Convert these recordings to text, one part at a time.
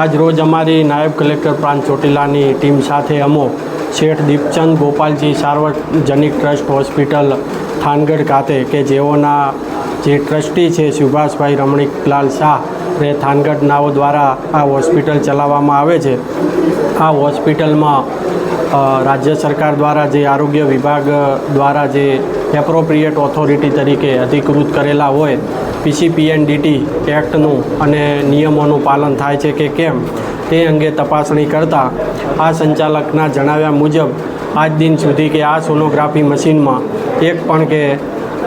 આજે રોજ અમારી નાયબ કલેક્ટર પ્રાંત ચોટીલાની ટીમ સાથે અમો શેઠ દીપચંદ ગોપાલજી સાર્વજનિક ટ્રસ્ટ હોસ્પિટલ થાનગઢ ખાતે કે જેઓના જે ટ્રસ્ટી છે સુભાષભાઈ રમણીકલાલ શાહ એ થાનગઢ નાઓ દ્વારા આ હોસ્પિટલ ચલાવવામાં આવે છે. આ હોસ્પિટલમાં રાજ્ય સરકાર દ્વારા જે આરોગ્ય વિભાગ દ્વારા જે એપ્રોપ્રિએટ ઓથોરિટી તરીકે અધિકૃત કરેલા હોય પીસીપીએનડીટી એક્ટનું અને નિયમોનું પાલન થાય છે કે કેમ, તે અંગે તપાસણી કરતાં આ સંચાલકના જણાવ્યા મુજબ, આજ દિન સુધી કે આ સોનોગ્રાફી મશીનમાં એક પણ કે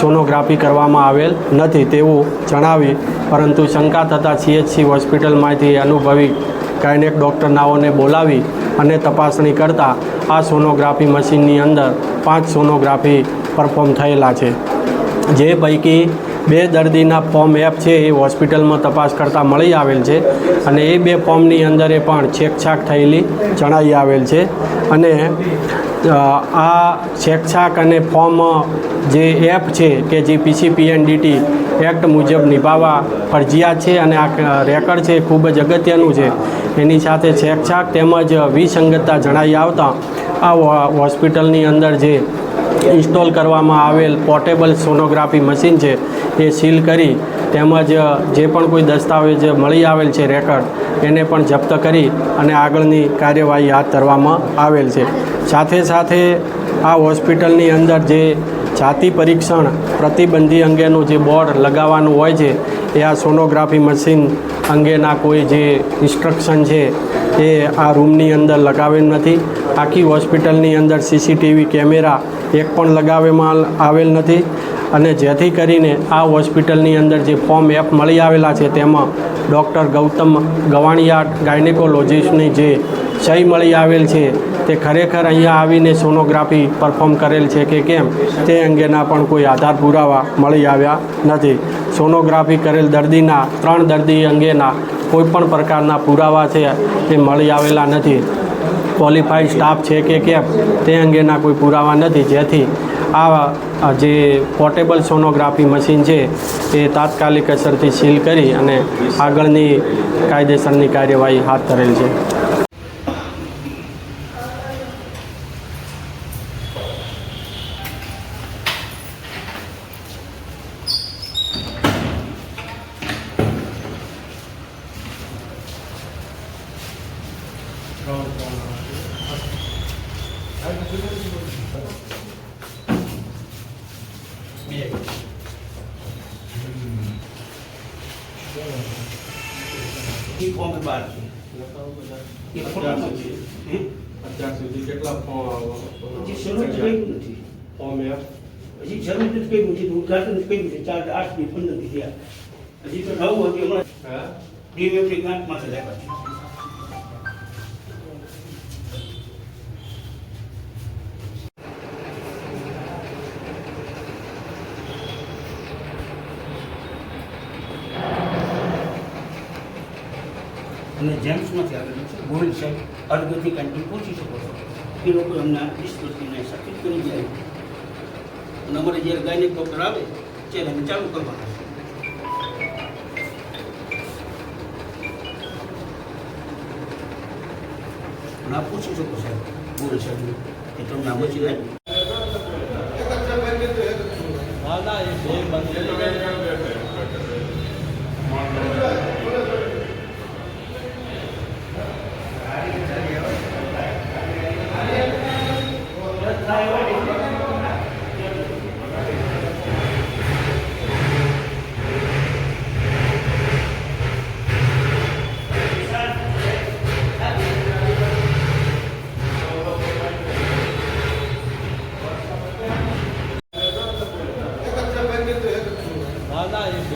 સોનોગ્રાફી કરવામાં આવેલ નથી તેવું જણાવી, પરંતુ શંકા થતાં સીએચસી હોસ્પિટલમાંથી અનુભવી ગાયનેક ડૉક્ટર નાઓને બોલાવી અને તપાસણી કરતાં આ સોનોગ્રાફી મશીનની અંદર પાંચ સોનોગ્રાફી પરફોર્મ થયેલા છે. જે પૈકી બે દર્દીના ફોર્મ એપ છે એ હોસ્પિટલમાં તપાસ કરતાં મળી આવેલ છે અને એ બે ફોર્મની અંદર પણ છેકછાક થયેલી જણાઈ આવેલ છે. અને આ છેકછાક અને ફોર્મ જે એપ છે કે જે પીસીપીએનડીટી એક્ટ મુજબ નિભાવવા ફરજિયાત છે અને આ રેકર્ડ છે ખૂબ જ અગત્યનું છે. એની સાથે છેકછાક તેમજ વિસંગતતા જણાઈ આવતા આ હોસ્પિટલની અંદર જે ઇન્સ્ટોલ કરવામાં આવેલ પોર્ટેબલ સોનોગ્રાફી મશીન છે, એ સીલ કરી તેમજ જે પણ કોઈ દસ્તાવેજ મળી આવેલ છે રેકર્ડ, એને પણ જપ્ત કરી અને આગળની કાર્યવાહી હાથ ધરવામાં આવેલ છે. સાથે સાથે આ હોસ્પિટલની અંદર જે જાતિ પરીક્ષણ પ્રતિબંધી અંગેનું જે બોર્ડ લગાવવાનું હોય છે, એ આ સોનોગ્રાફી મશીન અંગેના કોઈ જે ઇન્સ્ટ્રક્શન છે, એ આ રૂમની અંદર લગાવેલ નથી. આખી હોસ્પિટલની અંદર સીસીટીવી કેમેરા એક પણ લગાવવામાં આવેલ નથી. અને જેથી કરીને આ હોસ્પિટલની અંદર જે ફોર્મ એપ મળી આવેલા છે, તેમાં ડૉક્ટર ગૌતમ ગવાણિયા ગાયનેકોલોજીસ્ટની જે સહી મળી આવેલ છે તે ખરેખર અહીંયા આવીને સોનોગ્રાફી પરફોર્મ કરેલ છે કે કેમ, તે અંગેના પણ કોઈ આધાર પુરાવા મળી આવ્યા નથી. સોનોગ્રાફી કરેલ દર્દીના ત્રણ દર્દી અંગેના કોઈ પણ પ્રકારના પુરાવા છે તે મળી આવેલા નથી. ક્વોલિફાઈડ સ્ટાફ છે કે કેમ, તે અંગેના કોઈ પુરાવા નથી. જેથી આ જે પોર્ટેબલ સોનોગ્રાફી મશીન છે એ તાત્કાલિક અસરથી સીલ કરી અને આગળની કાયદેસરની કાર્યવાહી હાથ ધરેલ છે. એ ફોર્મ બહાર છે? અત્યાર સુધી. કેટલા નથી. ફોર્મ હજી છે ઉદઘાટન જ છે. ચાર આઠથી પંદર થયા. હજી તો નવું હતી હમણાં ડીએમએફની ગ્રાન્ટમાં લાગ્યા અને જેમ્સમાંથી આવેલું છે ગોલ્ડ છે અર્ધગતિક એન્ટ્રી પહોંચી શકો છો એ લોકો એમના વીસ વસ્તુને સચિત કરી જાય અને અમારે જ્યારે ગાયને ડૉક્ટર આવે ત્યારે અમે ચાલુ કરવાના છે પણ આ પૂછી શકો સાહેબ ગોલ્ડ સાહેબ કે તમને આમ જ ના ના એ બંધ Ah, não, isso.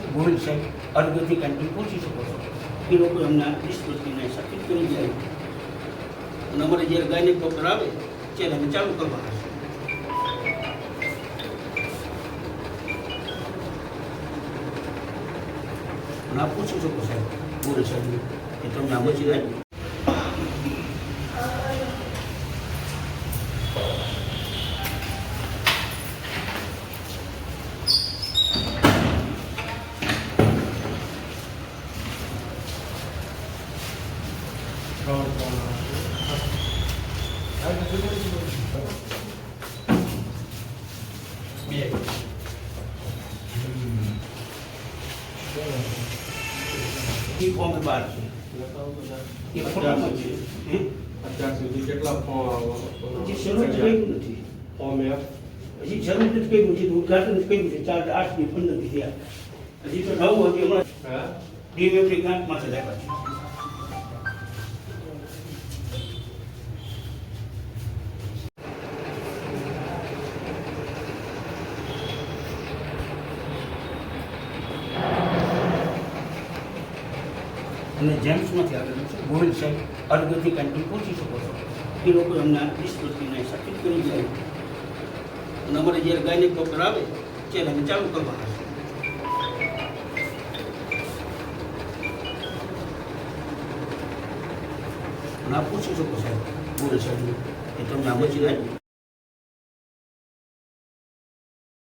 આવેલું છે, અર્ધથી કેન્ટીન પહોંચી શકો છો. એ લોકો એમના ડિસ્પોઝને સર્કિટ કરી જાય. અને અમારે જ્યારે ગાયનિક ડૉક્ટર આવે, ત્યારે અમે ચાલુ કરવા અને આપ પૂછી શકો સાહેબ ગોહિલ સાહેબ કે તમને આ મશીન આવ્યું એ ફોર્મ બાર છે. એ ફોર્મ છે? અત્યાર સુધી કેટલા હજી શરૂ જ કર્યું નથી. ફોર્મ હજી શરૂ જ છે તો ઉદઘાટન જ કંઈ છે. ચાર આઠની પંદર થયા હજી તો નવું હતી હમણાં ડીએમએફની ગ્રાન્ટમાંથી લાવ્યા અને જેમ્સમાંથી આવેલું છે ગોહિલ સાહેબ અર્ધથી કન્ટ્રી પહોંચી શકો છો. એ લોકો એમના ડિસ્પોઝને સર્કિટ કરી જાય અને અમારે જ્યારે ગાયનિક ડૉક્ટર આવે, ત્યારે અમે ચાલુ કરવાના છે. ના પૂછી શકો સાહેબ ગોહિલ સાહેબ એ તમને આ બચી આવ્યું